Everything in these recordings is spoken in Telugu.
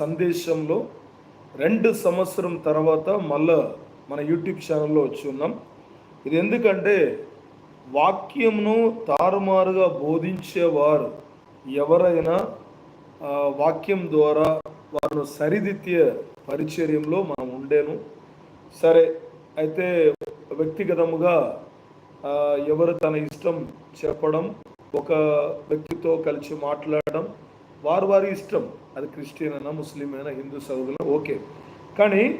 సందేశంలో రెండు సంవత్సరం తర్వాత మళ్ళా మన యూట్యూబ్ ఛానల్లో వచ్చి ఉన్నాం. ఇది ఎందుకంటే వాక్యంను తారుమారుగా బోధించేవారు ఎవరైనా వాక్యం ద్వారా వారిని సరిదిద్దే పరిచర్యంలో మనం ఉండేను. సరే అయితే వ్యక్తిగతముగా ఎవరు తన ఇష్టం చెప్పడం ఒక వ్యక్తితో కలిసి మాట్లాడడం వారు వారి ఇష్టం. అది క్రిస్టియన్ అయినా ముస్లిం అయినా హిందూ సౌదులు ఓకే. కానీ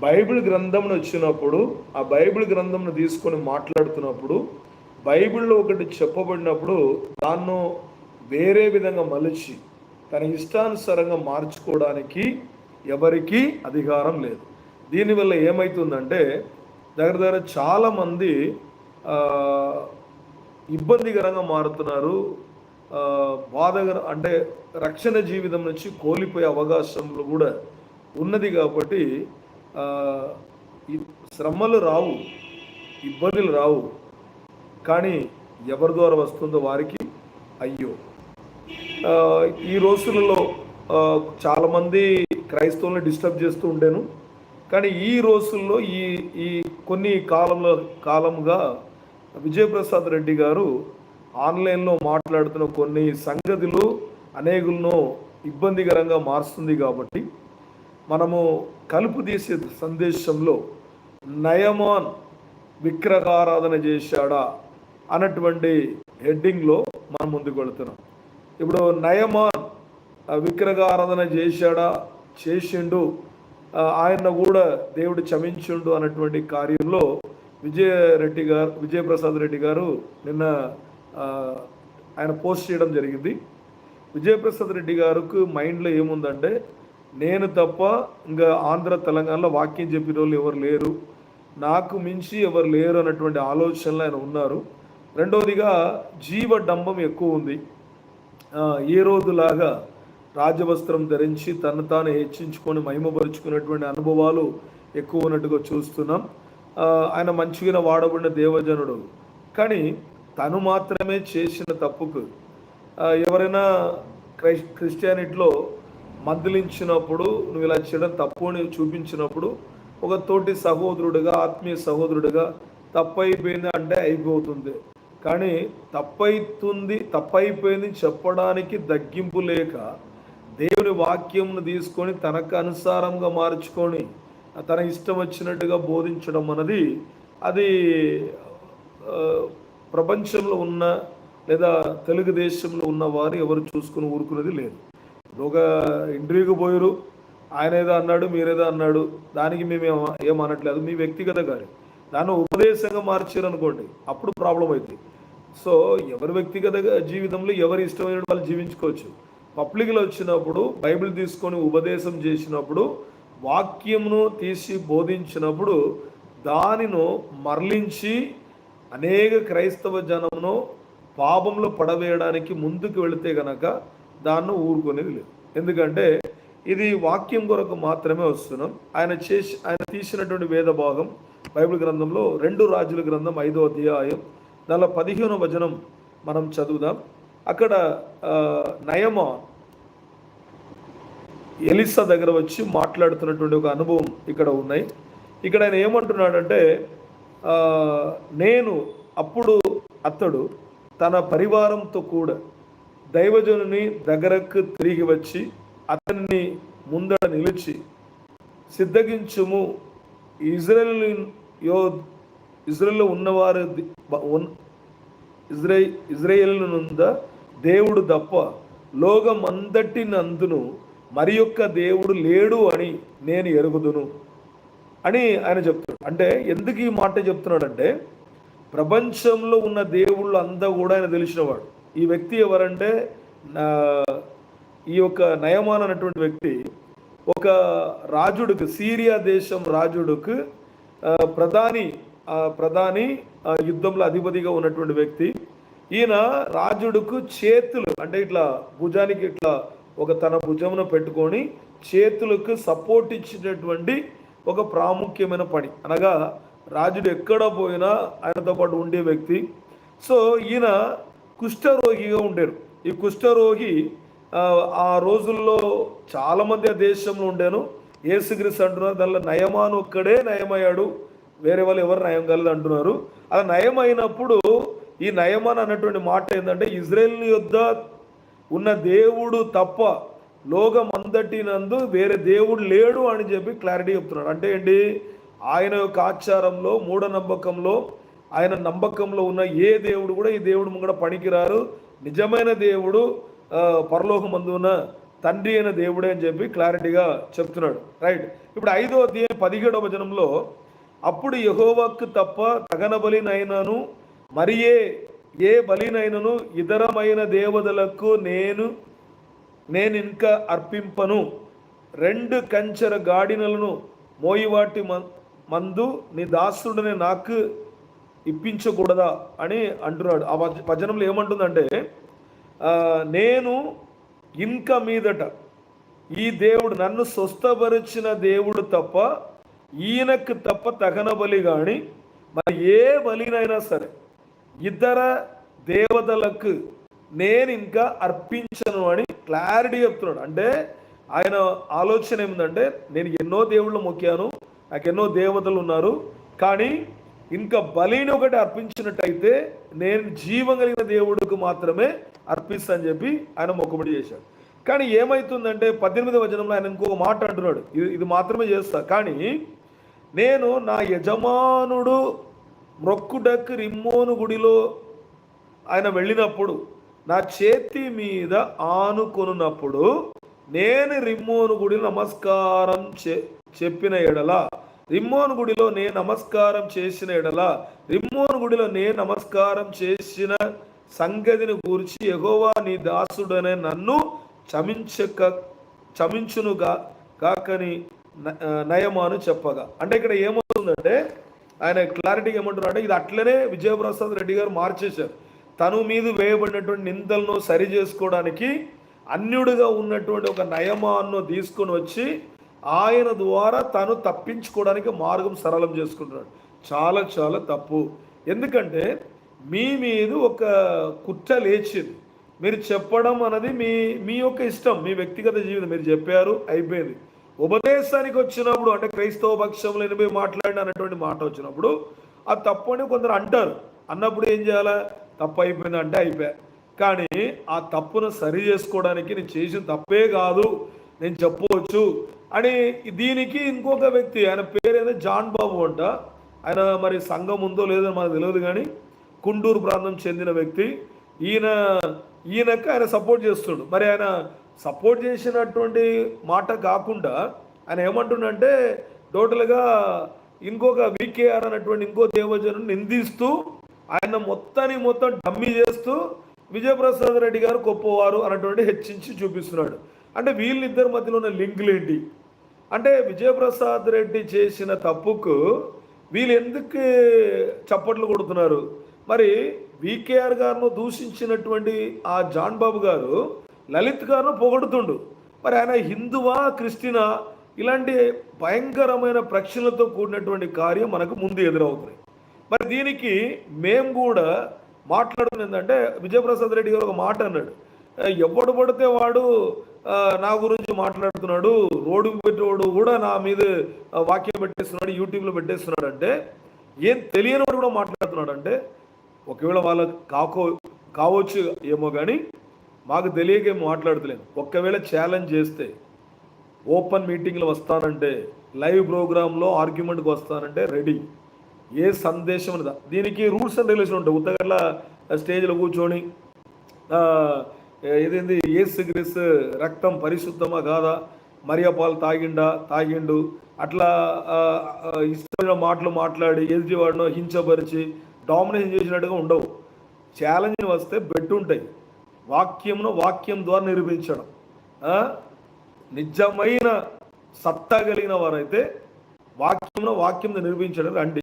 బైబిల్ గ్రంథంను వచ్చినప్పుడు ఆ బైబిల్ గ్రంథంను తీసుకొని మాట్లాడుతున్నప్పుడు బైబిల్లో ఒకటి చెప్పబడినప్పుడు దాన్ని వేరే విధంగా మలిచి తన ఇష్టానుసారంగా మార్చుకోవడానికి ఎవరికీ అధికారం లేదు. దీనివల్ల ఏమవుతుందంటే దగ్గర దగ్గర చాలామంది ఇబ్బందికరంగా మారుతున్నారు. బాధగా అంటే రక్షణ జీవితం నుంచి కోల్పోయే అవకాశంలో కూడా ఉన్నది కాబట్టి శ్రమలు రావు ఇబ్బందులు రావు. కానీ ఎవరి ద్వారా వస్తుందో వారికి అయ్యో. ఈ రోజులలో చాలామంది క్రైస్తవులను డిస్టర్బ్ చేస్తూ ఉండేను. కానీ ఈ రోజుల్లో ఈ ఈ కొన్ని కాలంలో కాలంగా విజయప్రసాద్ రెడ్డి గారు ఆన్లైన్లో మాట్లాడుతున్న కొన్ని సంగతులు అనేకులను ఇబ్బందికరంగా మారుస్తుంది కాబట్టి మనము కలుపు తీసే సందేశంలో నయమాన్ విగ్రహారాధన చేశాడా అన్నటువంటి హెడ్డింగ్లో మనం ముందుకు వెళుతున్నాం. ఇప్పుడు నయమాన్ విగ్రహారాధన చేశాడా చేసిండు ఆయన కూడా దేవుడు క్షమించుండు అన్నటువంటి కార్యంలో విజయరెడ్డి గారు విజయప్రసాద్ రెడ్డి గారు నిన్న ఆయన పోస్ట్ చేయడం జరిగింది. విజయప్రసాద్ రెడ్డి గారికి మైండ్లో ఏముందంటే నేను తప్ప ఇంకా ఆంధ్ర తెలంగాణలో వాక్యం చెప్పిన వాళ్ళు ఎవరు లేరు. నాకు మించి ఎవరు లేరు అన్నటువంటి ఆలోచనలు ఆయన ఉన్నారు. రెండవదిగా జీవ డంబం ఎక్కువ ఉంది. ఏ రోజులాగా రాజవస్త్రం ధరించి తను తాను హెచ్చించుకొని మహిమపరుచుకున్నటువంటి అనుభవాలు ఎక్కువ ఉన్నట్టుగా చూస్తున్నాం. ఆయన మంచిగా వాడబడిన దేవజనుడు. కానీ తను మాత్రమే చేసిన తప్పుకు ఎవరైనా క్రై క్రిస్టియానిటీలో మందలించినప్పుడు నువ్వు ఇలా చేయడం తప్పు అని చూపించినప్పుడు ఒక తోటి సహోదరుడిగా ఆత్మీయ సహోదరుడిగా తప్పైపోయింది అంటే అయిపోతుంది. కానీ తప్పైతుంది తప్పైపోయింది చెప్పడానికి తగ్గింపు లేక దేవుని వాక్యంను తీసుకొని తనకు అనుసారంగా మార్చుకొని తన ఇష్టం వచ్చినట్టుగా బోధించడం అన్నది అది ప్రపంచంలో ఉన్న లేదా తెలుగుదేశంలో ఉన్న వారు ఎవరు చూసుకుని ఊరుకునేది లేదు. ఒక ఇంటర్వ్యూకి పోయారు ఆయన ఏదో అన్నాడు మీరేదో అన్నాడు. దానికి మేము ఏం అనట్లేదు మీ వ్యక్తిగత కార్యం. దాన్ని ఉపదేశంగా మార్చారు అనుకోండి అప్పుడు ప్రాబ్లం అవుతుంది సో ఎవరి వ్యక్తిగత జీవితంలో ఎవరి ఇష్టమైన వాళ్ళు జీవించుకోవచ్చు. పబ్లిక్లో వచ్చినప్పుడు బైబిల్ తీసుకొని ఉపదేశం చేసినప్పుడు వాక్యమును తీసి బోధించినప్పుడు దానిను మరలించి అనేక క్రైస్తవ జనమును పాపంలో పడవేయడానికి ముందుకు వెళితే గనక దాన్ని ఊరుకునేది లేదు. ఎందుకంటే ఇది వాక్యం కొరకు మాత్రమే వస్తున్నాం. ఆయన చేసి ఆయన తీసినటువంటి వేద భాగం బైబిల్ గ్రంథంలో రెండు రాజుల గ్రంథం ఐదో అధ్యాయం దానిలో పదిహేను వచనం మనం చదువుదాం. అక్కడ నయమ నయమా ఎలిసా దగ్గర వచ్చి మాట్లాడుతున్నటువంటి ఒక అనుభవం ఇక్కడ ఉన్నాయి. ఇక్కడ ఆయన ఏమంటున్నాడంటే నేను అప్పుడు అతడు తన పరివారంతో కూడా దైవజనుని దగ్గరకు తిరిగి వచ్చి అతన్ని ముందర నిలిచి సిద్ధగించుము. ఇజ్రాయల్ యో ఇజ్రాయల్లో ఉన్నవారు ఇజ్రై బ- నుంద దేవుడు తప్ప లోకమందటి నందును మరి యొక్క దేవుడు లేడు అని నేను ఎరుగుదును. అని ఆయన చెప్తున్నాడు అంటే ఎందుకు ఈ మాట చెప్తున్నాడంటే ప్రపంచంలో ఉన్న దేవుళ్ళు అంతా కూడా ఆయన తెలిసినవాడు. ఈ వ్యక్తి ఎవరంటే ఈ యొక్క నయమాన్ అనేటువంటి వ్యక్తి ఒక రాజుడికి సీరియా దేశం రాజుడికి ప్రధాని ప్రధాని యుద్ధంలో అధిపతిగా ఉన్నటువంటి వ్యక్తి. ఈయన రాజుడుకు చేతులు అంటే ఇట్లా భుజానికి ఇట్లా ఒక తన భుజమున పెట్టుకొని చేతులకు సపోర్ట్ ఇచ్చినటువంటి ఒక ప్రాముఖ్యమైన పని. అనగా రాజుడు ఎక్కడ పోయినా ఆయనతో పాటు ఉండే వ్యక్తి. సో ఈయన కుష్ఠరోగిగా ఉండేరు. ఈ కుష్ఠరోగి ఆ, ఆ రోజుల్లో చాలామంది ఆ దేశంలో ఉండేను. ఏసుగ్రీస్ అంటున్నారు దానిలో నయమాను ఒక్కడే నయమయ్యాడు. వేరే వాళ్ళు ఎవరు నయం కలదు అంటున్నారు. అలా నయం అయినప్పుడు ఈ నయమాన్ అన్నటువంటి మాట ఏంటంటే ఇజ్రాయెల్ యొద్ద ఉన్న దేవుడు తప్ప లోకం అంతటినందు వేరే దేవుడు లేడు అని చెప్పి క్లారిటీ చెప్తున్నాడు. అంటే ఏంటి? ఆయన యొక్క ఆచారంలో మూఢనమ్మకంలో ఆయన నమ్మకంలో ఉన్న ఏ దేవుడు కూడా ఈ దేవుడు ముంగడ పనికిరారు. నిజమైన దేవుడు పరలోకం పరలోకమందు ఉన్న తండ్రి అయిన దేవుడే అని చెప్పి క్లారిటీగా చెప్తున్నాడు. రైట్. ఇప్పుడు ఐదో అధ్యాయం పదిహేడవ వచనంలో అప్పుడు యహోవాకు తప్ప తగన బలినైనను మరియే ఏ బలినైనను ఇతరమైన దేవతలకు నేను నేను ఇంకా అర్పింపను. రెండు కంచెర గాడినలను మోయివాటి మందు నీ దాసుడిని నాకు ఇప్పించకూడదా అని అంటున్నాడు. ఆ భజనంలో ఏమంటుందంటే నేను ఇంకా మీదట ఈ దేవుడు నన్ను స్వస్థపరిచిన దేవుడు తప్ప ఈయనకు తప్ప తగన బలి కానీ మరి ఏ బలినైనా సరే ఇతర దేవతలకు నేను ఇంకా అర్పించను అని క్లారిటీ చెప్తున్నాడు. అంటే ఆయన ఆలోచన ఏమిటంటే నేను ఎన్నో దేవుళ్ళు మొక్కాను నాకు ఎన్నో దేవతలు ఉన్నారు కానీ ఇంకా బలిని ఒకటి అర్పించినట్టయితే నేను జీవం కలిగిన దేవుడికి మాత్రమే అర్పిస్తాను చెప్పి ఆయన మొక్కుబడి చేశాడు. కానీ ఏమవుతుందంటే పద్దెనిమిది వచనంలో ఆయన ఇంకొక మాట అంటున్నాడు. ఇది ఇది మాత్రమే చేస్తా. కానీ నేను నా యజమానుడు మ్రొక్కుడకు రిమ్మోను గుడిలో ఆయన వెళ్ళినప్పుడు నా చేతి మీద ఆనుకొనున్నప్పుడు నేను రిమ్మోను గుడి నమస్కారం చే చెప్పిన ఎడల రిమ్మోను గుడిలో నేను నమస్కారం చేసిన ఎడల రిమ్మోను గుడిలో నేను నమస్కారం చేసిన సంగతిని గూర్చి ఎగోవా నీ దాసుడనే నన్ను చమించక చమించునుగా కాకని న- నయమాను చెప్పగా. అంటే ఇక్కడ ఏమవుతుందంటే ఆయన క్లారిటీగా ఏమంటున్నారు అంటే ఇది అట్లనే విజయప్రసాద్ రెడ్డి గారు మార్చేశారు. తను మీద వేయబడినటువంటి నిందలను సరి చేసుకోవడానికి అన్యుడిగా ఉన్నటువంటి ఒక నయమాన్ని తీసుకొని వచ్చి ఆయన ద్వారా తను తప్పించుకోవడానికి మార్గం సరళం చేసుకుంటున్నాడు. చాలా చాలా తప్పు. ఎందుకంటే మీ మీద ఒక కుట్ర లేచింది. మీరు చెప్పడం అనేది మీ మీ యొక్క ఇష్టం మీ వ్యక్తిగత జీవితం. మీరు చెప్పారు అయిపోయింది. ఉపదేశానికి వచ్చినప్పుడు అంటే క్రైస్తవ పక్షంలో ఎనిమిది మాట్లాడిన అన్నటువంటి మాట వచ్చినప్పుడు ఆ తప్పు అని కొందరు అంటారు. అన్నప్పుడు ఏం చేయాలా? తప్పు అయిపోయిందంటే అయిపోయా. కానీ ఆ తప్పును సరి చేసుకోవడానికి నేను చేసిన తప్పే కాదు నేను చెప్పవచ్చు అని దీనికి ఇంకొక వ్యక్తి ఆయన పేరు ఏదో జాన్ బాబు అంట. ఆయన మరి సంఘం ఉందో లేదో మనకు తెలియదు కానీ కుండూరు ప్రాంతం చెందిన వ్యక్తి. ఈయన ఈయనకు ఆయన సపోర్ట్ చేస్తుడు. మరి ఆయన సపోర్ట్ చేసినటువంటి మాట కాకుండా ఆయన ఏమంటుండంటే టోటల్గా ఇంకొక వికేఆర్ అన్నటువంటి ఇంకో దేవజను నిందిస్తూ ఆయన మొత్తాన్ని మొత్తం డమ్మీ చేస్తూ విజయప్రసాద్ రెడ్డి గారు గొప్పవారు అన్నటువంటి హెచ్చించి చూపిస్తున్నాడు. అంటే వీళ్ళిద్దరి మధ్యలో ఉన్న లింకులు ఏంటి? అంటే విజయప్రసాద్ రెడ్డి చేసిన తప్పుకు వీళ్ళు ఎందుకు చప్పట్లు కొడుతున్నారు? మరి వికేఆర్ గారిను దూషించినటువంటి ఆ జాన్ బాబు గారు లలిత్ గారిను పొగడుతుండు. మరి ఆయన హిందువా క్రిస్టినా? ఇలాంటి భయంకరమైన ప్రశ్నలతో కూడినటువంటి కార్యం మనకు ముందు ఎదురవుతుంది మరి దీనికి మేము కూడా మాట్లాడుతుంది ఏంటంటే విజయప్రసాద్ రెడ్డి గారు ఒక మాట అన్నాడు. ఎవడు పడితే వాడు నా గురించి మాట్లాడుతున్నాడు రోడ్డు పెట్టేవాడు కూడా నా మీద వాక్యం పెట్టేస్తున్నాడు యూట్యూబ్లో పెట్టేస్తున్నాడు అంటే ఏం తెలియని వాడు కూడా మాట్లాడుతున్నాడు అంటే ఒకవేళ వాళ్ళకి కాకో కావచ్చు ఏమో కానీ మాకు తెలియక మాట్లాడతలేము మాట్లాడతలేను ఒక్కవేళ ఛాలెంజ్ చేస్తే ఓపెన్ మీటింగ్లో వస్తానంటే లైవ్ ప్రోగ్రాంలో ఆర్గ్యుమెంట్కి వస్తానంటే రెడీ. ఏ సందేశం అనేది దీనికి రూల్స్ అండ్ రెగ్యులేషన్ ఉంటాయి. ఉత్తగట్ల స్టేజ్లో కూర్చొని ఏదేంది ఏసు గ్రీస్ రక్తం పరిశుద్ధమా కాదా? మరియపాలు తాగిండా? తాగిండు. అట్లా ఇష్టమైన మాటలు మాట్లాడి ఎదుటివాడినో హించపరిచి డామినేషన్ చేసినట్టుగా ఉండవు. ఛాలెంజ్ వస్తే బెట్ ఉంటాయి. వాక్యంను వాక్యం ద్వారా నిరూపించడం. నిజమైన సత్తా కలిగిన వారైతే వాక్యంలో వాక్యం నిరూపించడం రండి.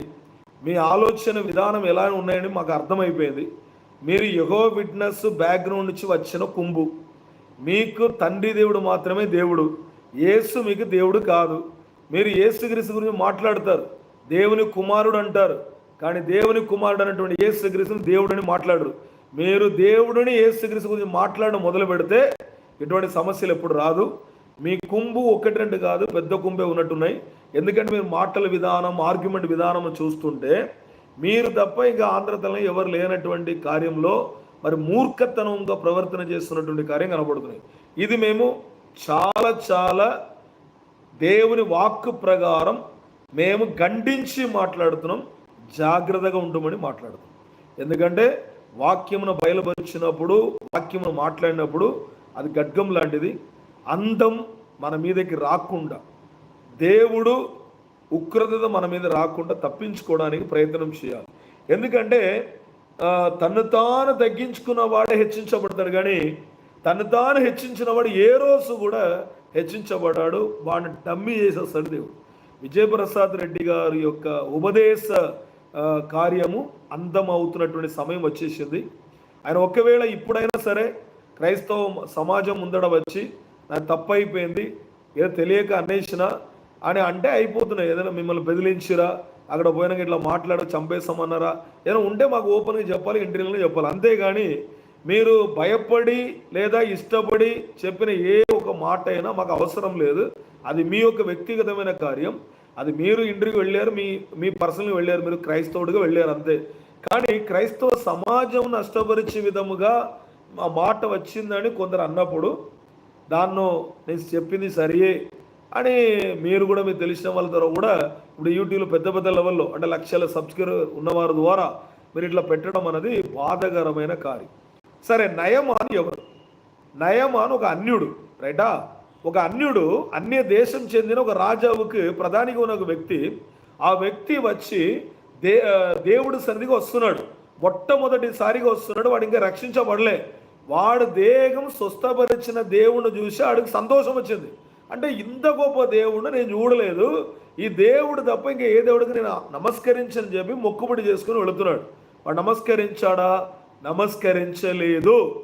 మీ ఆలోచన విధానం ఎలా ఉన్నాయని మాకు అర్థమైపోయింది. మీరు యహో విట్నెస్ బ్యాక్గ్రౌండ్ నుంచి వచ్చిన కుంభు. మీకు తండ్రి దేవుడు మాత్రమే దేవుడు. యేసు మీకు దేవుడు కాదు. మీరు యేసుక్రీస్తు గురించి మాట్లాడతారు. దేవుని కుమారుడు అంటారు. కానీ దేవుని కుమారుడు అనేటువంటి యేసుక్రీస్తుని దేవుడని మాట్లాడరు. మీరు దేవుడిని యేసుక్రీస్తు గురించి మాట్లాడడం మొదలు పెడితే ఇటువంటి సమస్యలు ఎప్పుడు రాదు. మీ కుంభు ఒకటి రెండు కాదు పెద్ద కుంభే ఉన్నట్టున్నాయి. ఎందుకంటే మీరు మాటల విధానం ఆర్గ్యుమెంట్ విధానం చూస్తుంటే మీరు తప్ప ఇంకా ఆంధ్రతలం ఎవరు లేనటువంటి కార్యంలో మరి మూర్ఖతనంగా ప్రవర్తన చేస్తున్నటువంటి కార్యం కనబడుతున్నాయి. ఇది మేము చాలా చాలా దేవుని వాక్కు ప్రకారం మేము ఖండించి మాట్లాడుతున్నాం జాగ్రత్తగా ఉండమని మాట్లాడుతున్నాం. ఎందుకంటే వాక్యమును బయలుపరిచినప్పుడు వాక్యమును మాట్లాడినప్పుడు అది గడ్గం లాంటిది. అందం మన మీదకి రాకుండా దేవుడు ఉగ్రత మన మీద రాకుండా తప్పించుకోవడానికి ప్రయత్నం చేయాలి. ఎందుకంటే తను తాను తగ్గించుకున్న వాడే హెచ్చించబడతాడు. కానీ తను తాను హెచ్చించిన వాడు ఏ రోజు కూడా హెచ్చించబడ్డాడు. వాడిని డమ్మి చేసేస్తాడు దేవుడు. విజయప్రసాద్ రెడ్డి గారి యొక్క ఉపదేశ కార్యము అందం అవుతున్నటువంటి సమయం వచ్చేసింది. ఆయన ఒకవేళ ఇప్పుడైనా సరే క్రైస్తవ సమాజం ముందడ వచ్చి నాకు తప్పు అయిపోయింది ఏదో తెలియక అన్వేషణ అని అంటే అయిపోతున్నాయి. ఏదైనా మిమ్మల్ని బెదిలించిరా అక్కడ పోయినాక ఇట్లా మాట్లాడ చంపేస్తామన్నారా? ఏదైనా ఉంటే మాకు ఓపెన్గా చెప్పాలి ఇంటర్వ్యూలో చెప్పాలి. అంతేగాని మీరు భయపడి లేదా ఇష్టపడి చెప్పిన ఏ ఒక మాట అయినా మాకు అవసరం లేదు. అది మీ యొక్క వ్యక్తిగతమైన కార్యం. అది మీరు ఇంటర్వ్యూకి వెళ్ళారు మీ మీ పర్సనల్గా వెళ్ళారు మీరు క్రైస్తవుడిగా వెళ్ళారు అంతే. కానీ క్రైస్తవ సమాజం నష్టపరిచే విధముగా మా మాట వచ్చిందని కొందరు అన్నప్పుడు దాన్నో నేను చెప్పింది సరియే అని మీరు కూడా మీకు తెలిసిన వాళ్ళ ద్వారా కూడా ఇప్పుడు యూట్యూబ్లో పెద్ద పెద్ద లెవెల్లో అంటే లక్షల సబ్స్క్రైబర్ ఉన్నవారి ద్వారా మీరు ఇట్లా పెట్టడం అనేది బాధకరమైన కార్యం. సరే నయమాన్ ఎవరు? నయమాన్ ఒక అన్యుడు రైటా? ఒక అన్యుడు అన్య దేశం చెందిన ఒక రాజావుకి ప్రధానిగా ఉన్న ఒక వ్యక్తి ఆ వ్యక్తి వచ్చి దే దేవుడు సన్నిధిగా వస్తున్నాడు. మొట్టమొదటిసారిగా వస్తున్నాడు వాడు ఇంకా రక్షించబడలే. వాడు దేహం స్వస్థపరిచిన దేవుణ్ణి చూసి ఆడికి సంతోషం వచ్చింది. అంటే ఇంత గొప్ప దేవుణ్ణి నేను చూడలేదు. ఈ దేవుడు తప్ప ఇంకా ఏ దేవుడికి నేను నమస్కరించని చెప్పి మొక్కుబడి చేసుకుని వెళుతున్నాడు. వాడు నమస్కరించాడా? నమస్కరించలేదు.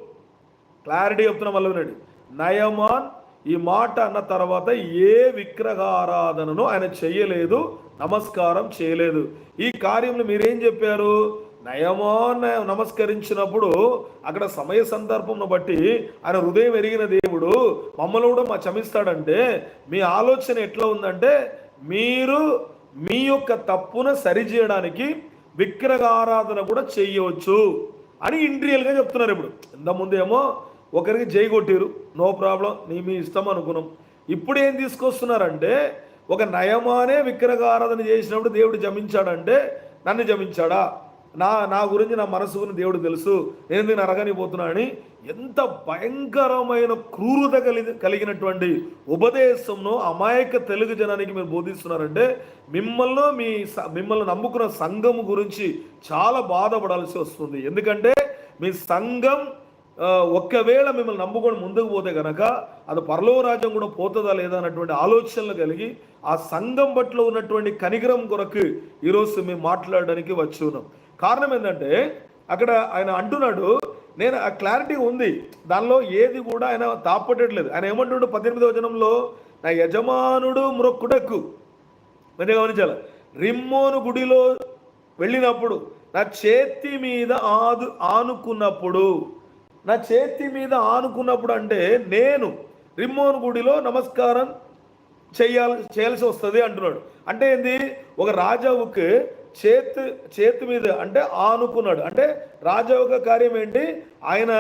క్లారిటీ చెప్తున్నా మళ్ళీ వినండి. నయమాన్ ఈ మాట అన్న తర్వాత ఏ విగ్రహారాధనను ఆయన చేయలేదు నమస్కారం చేయలేదు. ఈ కార్యంలో మీరేం చెప్పారు? నయమో నమస్కరించినప్పుడు అక్కడ సమయ సందర్భంను బట్టి ఆయన హృదయం ఎరిగిన దేవుడు మమ్మల్ని కూడా మా క్షమిస్తాడంటే మీ ఆలోచన ఎట్లా ఉందంటే మీరు మీ యొక్క తప్పును సరిచేయడానికి విగ్రహారాధన కూడా చేయవచ్చు అని ఇంటీరియల్గా చెప్తున్నారు ఇప్పుడు. ఇంతకుముందు ఏమో ఒకరికి జై కొట్టిరు నో ప్రాబ్లం నీ మీ ఇష్టం అనుకున్నాం. ఇప్పుడు ఏం తీసుకొస్తున్నారంటే ఒక నయమానే విగ్రహారాధన చేసినప్పుడు దేవుడు జమించాడంటే నన్ను జమించాడా? నా నా గురించి నా మనసు గురించి దేవుడు తెలుసు. నేను ఎందుకు నరగని పోతున్నా అని ఎంత భయంకరమైన క్రూరత కలిగి కలిగినటువంటి ఉపదేశంను అమాయక తెలుగు జనానికి మీరు బోధిస్తున్నారంటే మిమ్మల్ని మీ స- మిమ్మల్ని నమ్ముకున్న సంఘం గురించి చాలా బాధపడాల్సి వస్తుంది. ఎందుకంటే మీ సంఘం ఒకవేళ ఒక్కవేళ మిమ్మల్ని నమ్ముకొని ముందుకు పోతే కనుక అది పరలో రాజ్యం కూడా పోతుందా లేదా అన్నటువంటి ఆలోచనలు కలిగి ఆ సంఘం పట్ల ఉన్నటువంటి కనిగరం కొరకు ఈరోజు మేము మాట్లాడడానికి వచ్చి ఉన్నాం. కారణం ఏంటంటే అక్కడ ఆయన అంటున్నాడు నేను ఆ క్లారిటీ ఉంది. దానిలో ఏది కూడా ఆయన తాపట్టట్లేదు ఆయన ఏమంటున్నాడు పద్దెనిమిదవ వచనంలో నా యజమానుడు మ్రొక్కుటకు మంచిగా గమనించాలి. రిమ్మోను గుడిలో వెళ్ళినప్పుడు నా చేతి మీద ఆదు ఆనుకున్నప్పుడు. నా చేతి మీద ఆనుకున్నప్పుడు అంటే నేను రిమ్మోను గుడిలో నమస్కారం చేయాలి చేయాల్సి వస్తుంది అంటున్నాడు. అంటే ఏంది? ఒక రాజావుకి చేతి చేతి మీద అంటే ఆనుకున్నాడు. అంటే రాజా యొక్క కార్యం ఏంటి? ఆయన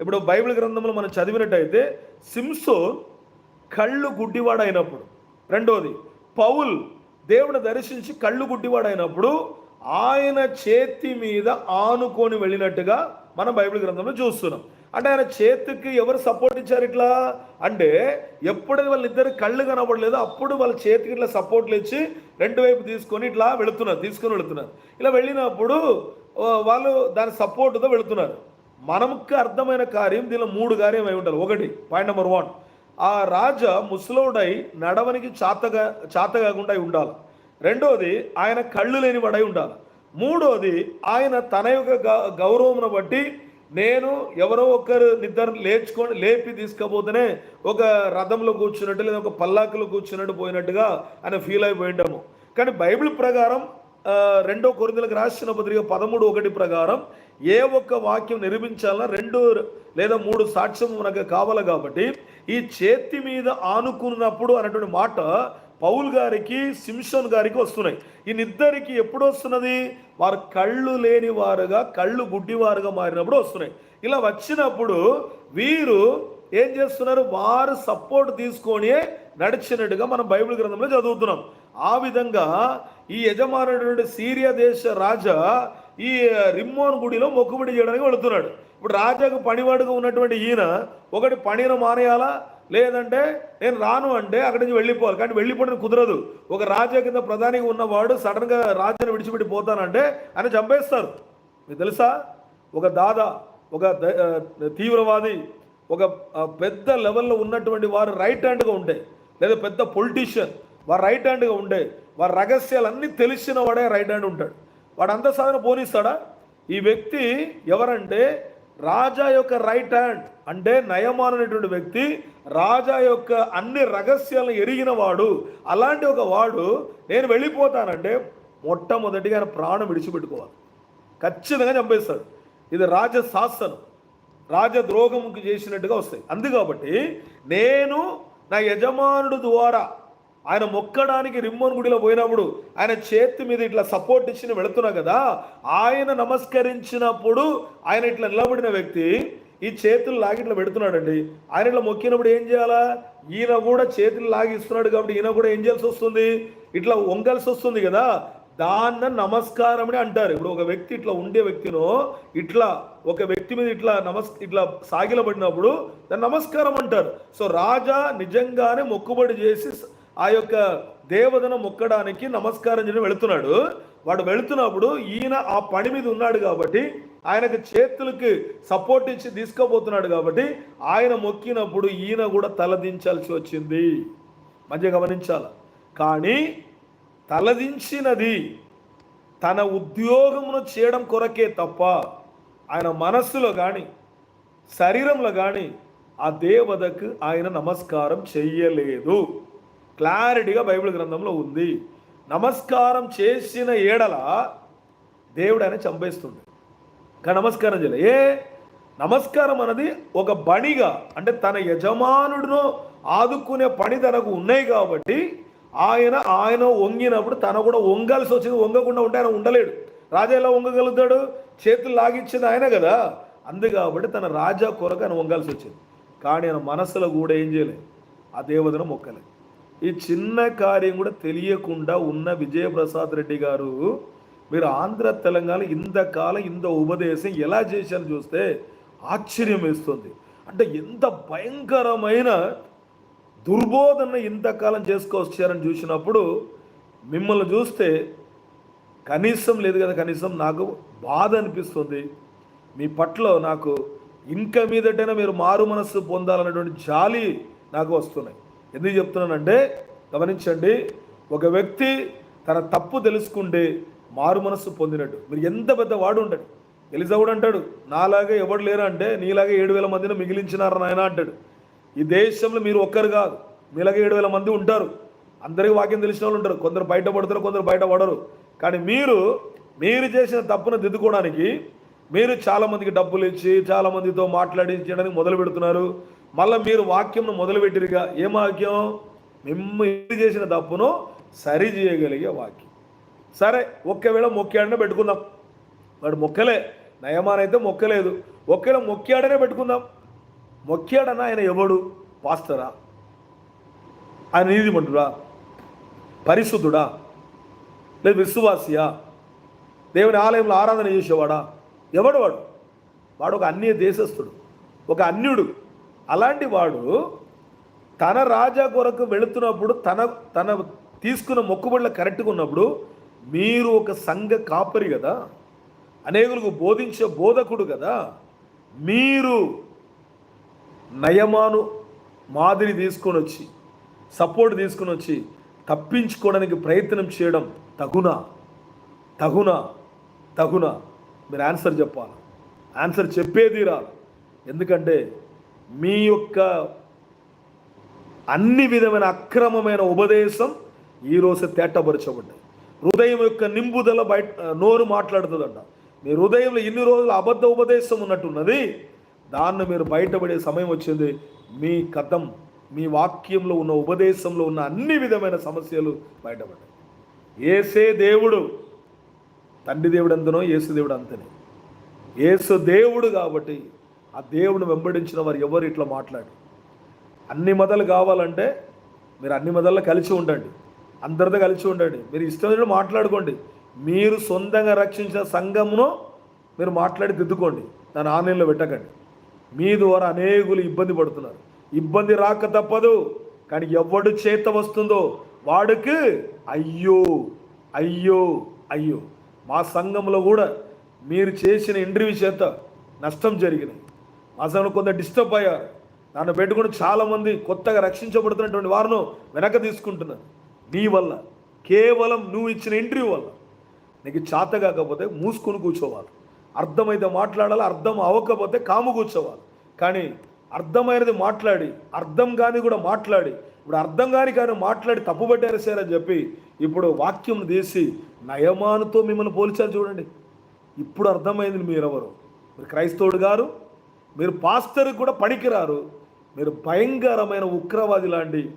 ఇప్పుడు బైబిల్ గ్రంథంలో మనం చదివినట్టయితే సింసోన్ కళ్ళు గుడ్డివాడు అయినప్పుడు రెండోది పౌల్ దేవుని దర్శించి కళ్ళు గుడ్డివాడు అయినప్పుడు ఆయన చేతి మీద ఆనుకొని వెళ్ళినట్టుగా మనం బైబిల్ గ్రంథంలో చూస్తున్నాం. అంటే ఆయన చేతికి ఎవరు సపోర్ట్ ఇచ్చారు ఇట్లా? అంటే ఎప్పుడైతే వాళ్ళిద్దరు కళ్ళు కనబడలేదు అప్పుడు వాళ్ళ చేతికి ఇట్లా సపోర్ట్లు ఇచ్చి రెండు వైపు తీసుకొని ఇట్లా వెళుతున్నారు తీసుకొని వెళుతున్నారు. ఇలా వెళ్ళినప్పుడు వాళ్ళు దాని సపోర్ట్తో వెళుతున్నారు. మనకు అర్థమైన కార్యం దీనిలో మూడు కార్యం అయి ఉంటారు ఒకటి పాయింట్ నెంబర్ వన్ ఆ రాజా ముసలోడై నడవనికి చాతగా చాత కాకుండా అయి ఉండాలి. రెండోది ఆయన కళ్ళు లేని వాడై ఉండాలి. మూడోది ఆయన తన యొక్క గ- గౌరవమును బట్టి నేను ఎవరో ఒకరు నిద్ర లేచుకొని లేపి తీసుకపోతేనే ఒక రథంలో కూర్చున్నట్టు లేదా ఒక పల్లాకులో కూర్చున్నట్టు పోయినట్టుగా ఆయన ఫీల్ అయిపోయింటాము కానీ బైబిల్ ప్రకారం రెండో కొరిందులకు రాసిన పత్రిక పదమూడు ఒకటి ప్రకారం ఏ ఒక్క వాక్యం నిర్మించాలన్నా రెండు లేదా మూడు సాక్ష్యం మనకు కావాలి కాబట్టి ఈ చేతి మీద ఆనుకున్నప్పుడు అన్నటువంటి మాట పౌల్ గారికి సిమ్సోన్ గారికి వస్తున్నాయి. ఈయనిద్దరికి ఎప్పుడు వస్తున్నది? వారు కళ్ళు లేని వారుగా కళ్ళు గుడ్డివారుగా మారినప్పుడు వస్తున్నాయి. ఇలా వచ్చినప్పుడు వీరు ఏం చేస్తున్నారు? వారు సపోర్ట్ తీసుకొని నడిచినట్టుగా మనం బైబిల్ గ్రంథంలో చదువుతున్నాం. ఆ విధంగా ఈ యజమానుడు సీరియా దేశ రాజా ఈ రిమ్మోన్ గుడిలో మొక్కుబడి చేయడానికి వెళుతున్నాడు. ఇప్పుడు రాజాకు పనివాడుగా ఉన్నటువంటి ఈయన ఒకటి పనిని మానేయాలా? లేదంటే నేను రాను అంటే అక్కడి నుంచి వెళ్ళిపోవాలి. కానీ వెళ్ళిపోవడం కుదరదు. ఒక రాజా కింద ప్రధానిగా ఉన్నవాడు సడన్గా రాజ్యాన్ని విడిచిపెట్టి పోతానంటే ఆయన చంపేస్తారు. మీకు తెలుసా? ఒక దాదా ఒక ద- తీవ్రవాది ఒక పెద్ద లెవెల్లో ఉన్నటువంటి వారు రైట్ హ్యాండ్గా ఉండే. లేదా పెద్ద పొలిటీషియన్ వారు రైట్ హ్యాండ్గా ఉండే. వారి రహస్యాలన్నీ తెలిసిన వాడే రైట్ హ్యాండ్ ఉంటాడు. వాడు అంత సాధన పోనిస్తాడా? ఈ వ్యక్తి ఎవరంటే రాజా యొక్క రైట్ హ్యాండ్ అంటే నయమాన్ అనేటువంటి వ్యక్తి రాజా యొక్క అన్ని రహస్యాలను ఎరిగిన వాడు. అలాంటి ఒక వాడు నేను వెళ్ళిపోతానంటే మొట్టమొదటిగా ఆయన ప్రాణం విడిచిపెట్టుకోవాలి. ఖచ్చితంగా చంపేస్తాడు. ఇది రాజ శాసనం. రాజద్రోహముకి చేసినట్టుగా వస్తాయి. అందు కాబట్టి నేను నా యజమానుడు ద్వారా ఆయన మొక్కడానికి రిమ్మోన్ గుడిలో పోయినప్పుడు ఆయన చేతి మీద ఇట్లా సపోర్ట్ ఇచ్చి వెళుతున్నా కదా ఆయన నమస్కరించినప్పుడు ఆయన ఇట్లా నిలబడిన వ్యక్తి ఈ చేతులు లాగి ఇట్లా పెడుతున్నాడండి. ఆయన ఇట్లా మొక్కినప్పుడు ఏం చేయాలా? ఈయన కూడా చేతులు లాగి ఇస్తున్నాడు కాబట్టి ఈయన కూడా ఏం చేయాల్సి వస్తుంది ఇట్లా వంగాల్సి వస్తుంది కదా దాన్న నమస్కారం అని అంటారు. ఇప్పుడు ఒక వ్యక్తి ఇట్లా ఉండే వ్యక్తినో ఇట్లా ఒక వ్యక్తి మీద ఇట్లా నమస్ ఇట్లా సాగిలబడినప్పుడు దాన్ని నమస్కారం అంటారు. సో రాజా నిజంగానే మొక్కుబడి చేసి ఆ యొక్క దేవతను మొక్కడానికి నమస్కారం చేయడం వెళుతున్నాడు. వాడు వెళుతున్నప్పుడు ఈయన ఆ పని మీద ఉన్నాడు కాబట్టి ఆయనకు చేతులకి సపోర్ట్ ఇచ్చి తీసుకోబోతున్నాడు కాబట్టి ఆయన మొక్కినప్పుడు ఈయన కూడా తలదించాల్సి వచ్చింది. మంచిగా గమనించాలి? కానీ తలదించినది తన ఉద్యోగమును చేయడం కొరకే తప్ప ఆయన మనస్సులో కానీ శరీరంలో కానీ ఆ దేవతకు ఆయన నమస్కారం చెయ్యలేదు. క్లారిటీగా బైబిల్ గ్రంథంలో ఉంది. నమస్కారం చేసిన ఏడల దేవుడు ఆయన చంపేస్తుంది కానీ నమస్కారం చేయలే. ఏ? నమస్కారం అనేది ఒక బణిగా అంటే తన యజమానుడును ఆదుకునే పని తనకు ఉన్నాయి కాబట్టి ఆయన ఆయన వంగినప్పుడు తన కూడా వంగాల్సి వచ్చింది. వంగకుండా ఉంటే ఆయన ఉండలేడు. రాజా ఎలా వంగగలుగుతాడు? చేతులు లాగిచ్చింది ఆయన కదా. అందు కాబట్టి తన రాజా కొరకు ఆయన వంగాల్సి వచ్చింది. కానీ ఆయన మనసులో కూడా ఏం చేయలేదు ఆ దేవతను మొక్కలేదు ఈ చిన్న కార్యం కూడా తెలియకుండా ఉన్న విజయప్రసాద్ రెడ్డి గారు మీరు ఆంధ్ర తెలంగాణ ఇంతకాలం ఇంత ఉపదేశం ఎలా చేశారు చూస్తే ఆశ్చర్యం వేస్తుంది. అంటే ఎంత భయంకరమైన దుర్బోధన ఇంతకాలం చేసుకొచ్చారని చూసినప్పుడు మిమ్మల్ని చూస్తే కనీసం లేదు కదా కనీసం నాకు బాధ అనిపిస్తుంది. మీ పట్ల నాకు ఇంకా మీదటైనా మీరు మారు మనస్సు పొందాలన్నటువంటి జాలి నాకు వస్తున్నాయి. ఎందుకు చెప్తున్నానంటే గమనించండి ఒక వ్యక్తి తన తప్పు తెలుసుకుంటే మారు మనస్సు పొందినట్టు. మీరు ఎంత పెద్ద వాడు ఉంటాడు. ఎలిజవుడు కూడా అంటాడు నాలాగే ఎవడు లేరా? అంటే నీలాగే ఏడు వేల మందిని మిగిలించినారు నాయన? అంటాడు. ఈ దేశంలో మీరు ఒక్కరు కాదు మీలాగే ఏడు వేల మంది ఉంటారు. అందరికీ వాక్యం తెలిసిన వాళ్ళు ఉంటారు. కొందరు బయట పడతారు కొందరు బయట పడరు కానీ మీరు మీరు చేసిన తప్పును దిద్దుకోవడానికి మీరు చాలామందికి డబ్బులు ఇచ్చి చాలామందితో మాట్లాడించడానికి మొదలు పెడుతున్నారు. మళ్ళీ మీరు వాక్యంను మొదలుపెట్టిరుగా ఏ వాక్యం? మిమ్మల్ని చేసిన తప్పును సరి చేయగలిగే వాక్యం. సరే ఒక్కవేళ మొక్కాడనే పెట్టుకుందాం. వాడు మొక్కలే నయమానైతే మొక్కలేదు. ఒకేళ మొక్కాడనే పెట్టుకుందాం. మొక్కాడన్నా ఆయన ఎవడు? పాస్తరా ఆయన నీతిమంతుడా? పరిశుద్ధుడా? లేదు విశ్వాసియా? దేవుని ఆలయంలో ఆరాధన చేసేవాడా? ఎవడు వాడు? వాడు ఒక అన్య దేశస్థుడు. ఒక అన్యుడు. అలాంటి వాడు తన రాజా కొరకు వెళుతున్నప్పుడు తన తన తీసుకున్న మొక్కుబడులు కరెక్ట్గా ఉన్నప్పుడు మీరు ఒక సంఘ కాపరి కదా అనేకులకు బోధించే బోధకుడు కదా మీరు నయమాను మాదిరి తీసుకొని వచ్చి సపోర్ట్ తీసుకొని వచ్చి తప్పించుకోవడానికి ప్రయత్నం చేయడం తగునా తగునా తగునా. మీరు ఆన్సర్ చెప్పాలి. ఆన్సర్ చెప్పేది రాదు. ఎందుకంటే మీ యొక్క అన్ని విధమైన అక్రమమైన ఉపదేశం ఈరోజు తేటపరచబడ్డాయి. హృదయం యొక్క నింపుదల బయట నోరు మాట్లాడుతుందంట. మీ హృదయంలో ఇన్ని రోజులు అబద్ధ ఉపదేశం ఉన్నట్టున్నది దాన్ని మీరు బయటపడే సమయం వచ్చింది. మీ కథం మీ వాక్యంలో ఉన్న ఉపదేశంలో ఉన్న అన్ని విధమైన సమస్యలు బయటపడ్డాయి. ఏసే దేవుడు తండ్రి దేవుడు అంతనో ఏసు దేవుడు అంతనే. ఏసు దేవుడు కాబట్టి ఆ దేవుని వెంబడించిన వారు ఎవరు ఇట్లా మాట్లాడు? అన్ని మతాలు కావాలంటే మీరు అన్ని మతాల్లో కలిసి ఉండండి. అందరితో కలిసి ఉండండి. మీరు ఇష్టమైన మాట్లాడుకోండి. మీరు సొంతంగా రక్షించిన సంఘమును మీరు మాట్లాడి దిద్దుకోండి. దాన్ని ఆన్లైన్లో పెట్టకండి. మీ ద్వారా అనేకులు ఇబ్బంది పడుతున్నారు. ఇబ్బంది రాక తప్పదు. కానీ ఎవడు చేత వస్తుందో వాడికి అయ్యో అయ్యో అయ్యో. మా సంఘంలో కూడా మీరు చేసిన ఇంటర్వ్యూ చేత నష్టం జరిగినాయి. మా కొంత డిస్టర్బ్ అయ్యారు. నన్ను పెట్టుకుని చాలామంది కొత్తగా రక్షించబడుతున్నటువంటి వారిను వెనక తీసుకుంటున్నారు. నీ వల్ల. కేవలం నువ్వు ఇచ్చిన ఇంటర్వ్యూ వల్ల. నీకు చేత కాకపోతే మూసుకొని కూర్చోవాలి. అర్థమైతే మాట్లాడాలి అర్థం అవ్వకపోతే కాము కూర్చోవాలి. కానీ అర్థమైనది మాట్లాడి అర్థం కాని కూడా మాట్లాడి ఇప్పుడు అర్థం కాని కానీ మాట్లాడి తప్పు పెట్టారు సార్ అని చెప్పి ఇప్పుడు వాక్యం తీసి నయమానుతో మిమ్మల్ని పోల్చారు చూడండి. ఇప్పుడు అర్థమైంది మీరెవరు? మీరు క్రైస్తవుడు గారు మీరు పాస్టర్కి కూడా పనికిరారు. మీరు భయంకరమైన ఉగ్రవాది లాంటి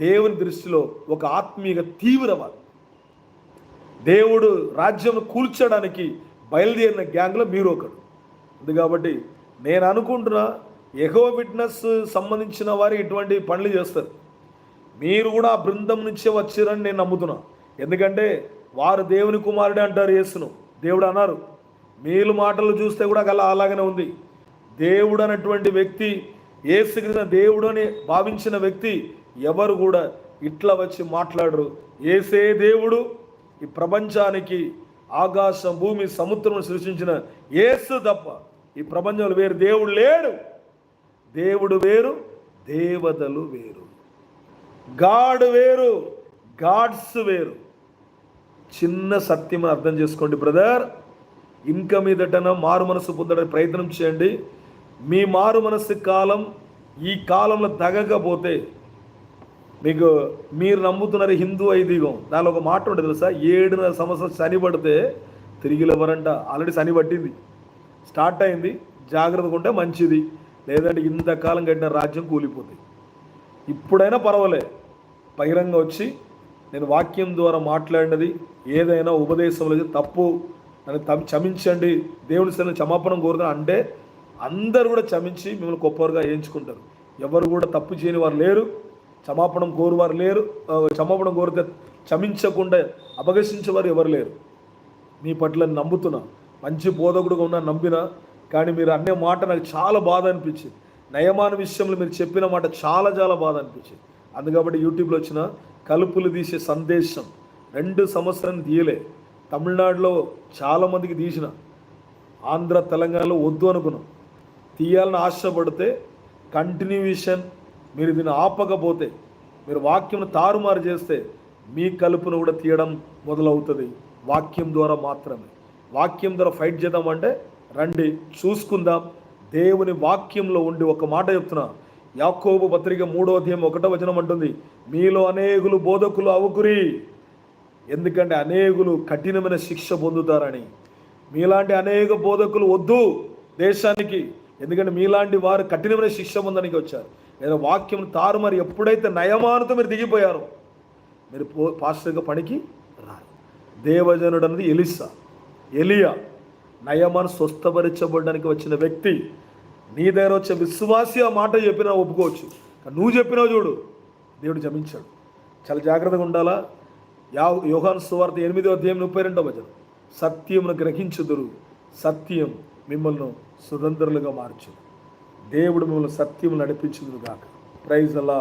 దేవుని దృష్టిలో ఒక ఆత్మీయ తీవ్రవాది. దేవుడు రాజ్యం కూల్చడానికి బయలుదేరిన గ్యాంగ్లో మీరు ఒకడు ఉంది కాబట్టి నేను అనుకుంటున్నా ఎగో ఫిట్నెస్ సంబంధించిన వారు ఇటువంటి పనులు చేస్తారు. మీరు కూడా ఆ బృందం నుంచే వచ్చారని నేను నమ్ముతున్నా. ఎందుకంటే వారు దేవుని కుమారుడే అంటారు యేసును. దేవుడు అన్నారు మీలు మాటలు చూస్తే కూడా అలా అలాగనే ఉంది. దేవుడు అనేటువంటి వ్యక్తి ఏసుకృష్ణ దేవుడు అని భావించిన వ్యక్తి ఎవరు కూడా ఇట్లా వచ్చి మాట్లాడరు. ఏసే దేవుడు ఈ ప్రపంచానికి ఆకాశం భూమి సముద్రం సృష్టించిన ఏసు తప్ప ఈ ప్రపంచంలో వేరు దేవుడు లేడు. దేవుడు వేరు దేవతలు వేరు. గాడ్ వేరు గాడ్స్ వేరు. చిన్న సత్యం అర్థం చేసుకోండి బ్రదర్. ఇంకా మీదటన మారు మనసు పొందడానికి ప్రయత్నం చేయండి. మీ మారు మనస్సు కాలం ఈ కాలంలో తగకపోతే మీకు మీరు నమ్ముతున్నారు హిందూ ఐదీగం. దానిలో ఒక మాట ఉంటుంది తెలుసా? ఏడున్నర సంవత్సరం శని పడితే తిరిగి లేవరంట ఆల్రెడీ శని పట్టింది. స్టార్ట్ అయింది. జాగ్రత్తగా ఉంటే మంచిది. లేదంటే ఇంతకాలం కట్టిన రాజ్యం కూలిపోతుంది ఇప్పుడైనా పర్వాలే. బహిరంగ వచ్చి నేను వాక్యం ద్వారా మాట్లాడినది. ఏదైనా ఉపదేశంలో ఇది తప్పు. నన్ను తమ్ క్షమించండి. దేవుని సరైన క్షమాపణ కోరుతా అంటే అందరు కూడా క్షమించి మిమ్మల్ని గొప్పవారుగా ఎంచుకుంటారు. ఎవరు కూడా తప్పు చేయని వారు లేరు. క్షమాపణం కోరువారు లేరు. క్షమాపణం కోరితే క్షమించకుండా అపగసించేవారు ఎవరు లేరు. మీ పట్ల నమ్ముతున్నా. మంచి బోధకుడుగా ఉన్నా నమ్మినా కానీ మీరు అనే మాట నాకు చాలా బాధ అనిపించింది. నయమాన విషయంలో మీరు చెప్పిన మాట చాలా చాలా బాధ అనిపించింది. అందుకబట్టి యూట్యూబ్లో వచ్చిన కలుపులు తీసే సందేశం రెండు సంవత్సరాన్ని తీయలే. తమిళనాడులో చాలామందికి తీసిన. ఆంధ్ర తెలంగాణలో వద్దు అనుకున్నాం. తీయాలని ఆశపడితే కంటిన్యూషన్ మీరు దీన్ని ఆపకపోతే మీరు వాక్యంను తారుమారు చేస్తే మీ కలుపును కూడా తీయడం మొదలవుతుంది. వాక్యం ద్వారా మాత్రమే. వాక్యం ద్వారా ఫైట్ చేద్దాం అంటే రండి చూసుకుందాం. దేవుని వాక్యంలో ఉండి ఒక మాట చెప్తున్నా. యాకోబు పత్రిక మూడో అధ్యాయం ఒకటో వచనం అంటుంది మీలో అనేకులు బోధకులు అవుకురి. ఎందుకంటే అనేకులు కఠినమైన శిక్ష పొందుతారని. మీలాంటి అనేక బోధకులు వద్దు దేశానికి. ఎందుకంటే మీలాంటి వారు కఠినమైన శిక్ష ఉందనికి వచ్చారు. లేదా వాక్యం తారుమారు ఎప్పుడైతే నయమానుతో మీరు దిగిపోయారో మీరు పాస్టర్గా పనికి రారు. దేవజనుడు అన్నది ఎలిసా. ఎలియా నయమాను స్వస్థపరచబడడానికి వచ్చిన వ్యక్తి. నీ దగ్గర వచ్చే విశ్వాసి ఆ మాట చెప్పినా ఒప్పుకోవచ్చు. కానీ నువ్వు చెప్పినావు చూడు దేవుడు జమించాడు చాలా జాగ్రత్తగా ఉండాలా? యా యోహాన్ సువార్త ఎనిమిదో అధ్యాయం ముప్పై రెండో వచనం. సత్యమును గ్రహించుదురు. సత్యం మిమ్మల్ని సుతంత్రులుగా మార్చు దేవుడు మిమ్మల్ని సత్యము నడిపించుదురుగాక ప్రైజ్ అలా